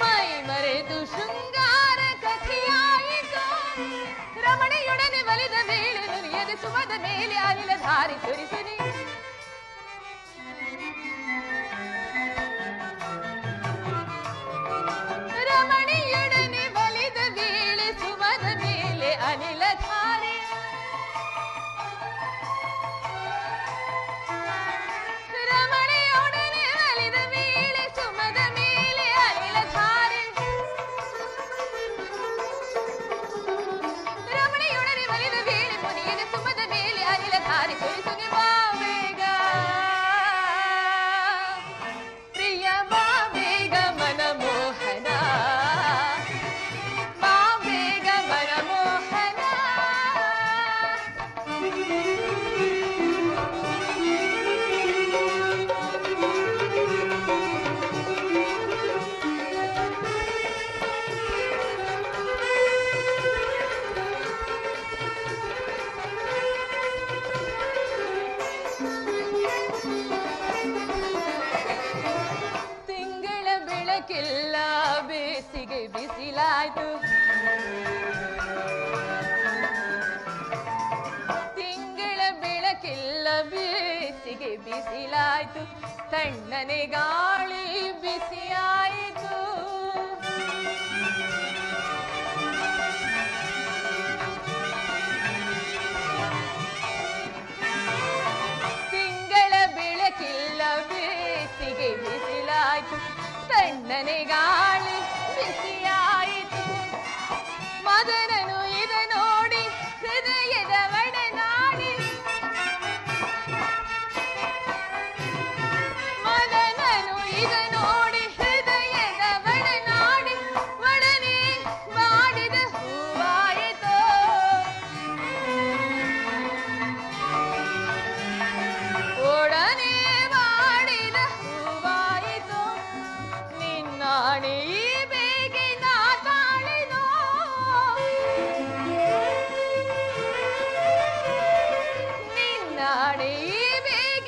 ಮೈ ಮರೆತು ಶೃಂಗಾರ ಕಥೆಯಾಯಿತು ರಮಣೆಯೊಡನೆ ಬಲಿದ ಮೇಲೆ ನುರಿಯದೆ ಸುಮದ ಮೇಲೆ ಅನಿಲ ಧಾರಿ ತುರಿಸಿ ಬಿಸಿಗೆ ಬಿಸಿಲಾಯ್ತು. ತಿಂಗಳ ಬೆಳಕಿಲ್ಲ ಬಿಸಿಗೆ ಬಿಸಿಲಾಯ್ತು. ತಣ್ಣನೆ ಗಾಳಿ ಬಿಸಿಯಾಯಿತು. ತಿಂಗಳ ಬೆಳಕಿಲ್ಲ ಬಿಸಿಗೆ ಬಿಸಿಲಾಯ್ತು. ತಣ್ಣನೆ ಗಾಳಿ money.